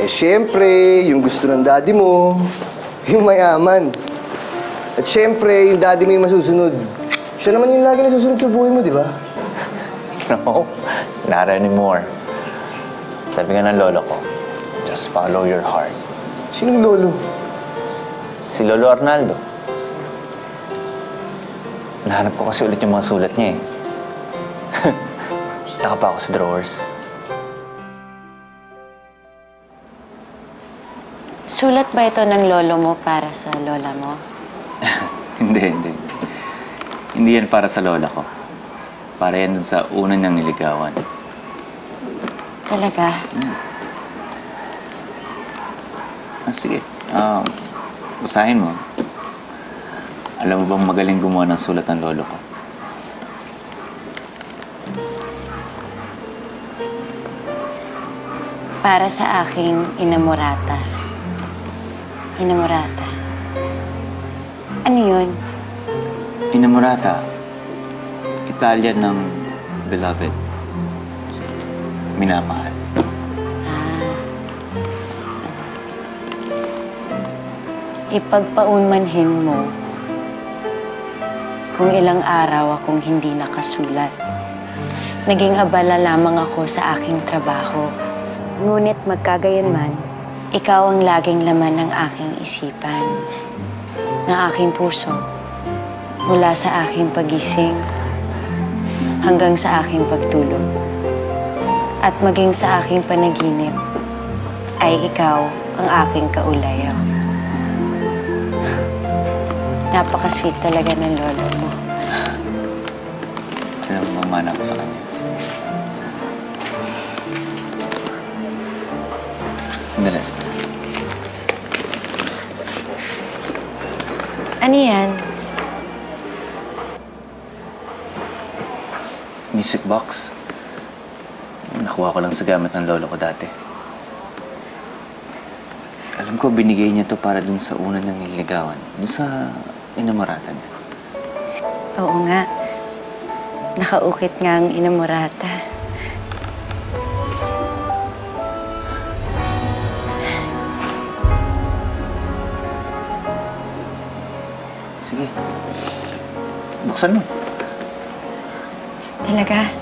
Eh, syempre, yung gusto ng daddy mo, yung mayaman. At syempre, yung daddy mo yung masusunod. Siya naman yung lagi nasusunod sa buhay mo, di ba? No, not anymore. Sabi nga ng lolo ko, just follow your heart. Sinong lolo? Si Lolo Arnaldo. Nahanap ko kasi ulit yung mga sulat niya eh. Nakapa ako sa drawers. Sulat ba ito ng lolo mo para sa lola mo? hindi, hindi. Hindi yan para sa lola ko. Para yan dun sa una niyang niligawan. Talaga? Ah, sige. Um, basahin mo. Alam mo bang magaling gumawa ng sulat ng lolo ko? Para sa aking inamorata. Inamorata. Ano yun? Inamorata. Italian ng beloved. Minamahal. Ah. Ipagpaunmanhin mo kung ilang araw akong hindi nakasulat. Naging abala lamang ako sa aking trabaho. Ngunit magkagayon man, ikaw ang laging laman ng aking isipan, ng aking puso, mula sa aking pagising hanggang sa aking pagtulog at maging sa aking panaginip ay ikaw ang aking kaulayaw. Napaka-sweet talaga ng lolo mo. Alam mo, mana ko sa kanya. Sandali. Ano yan? Music box. Nakuha ko lang sa gamit ng lolo ko dati. Alam ko, binigay niya to para dun sa una niyang nililigawan. Dun sa inamorata niya. Oo nga. Nakaukit nga ang inamorata. Sige. Buksan mo. Talaga?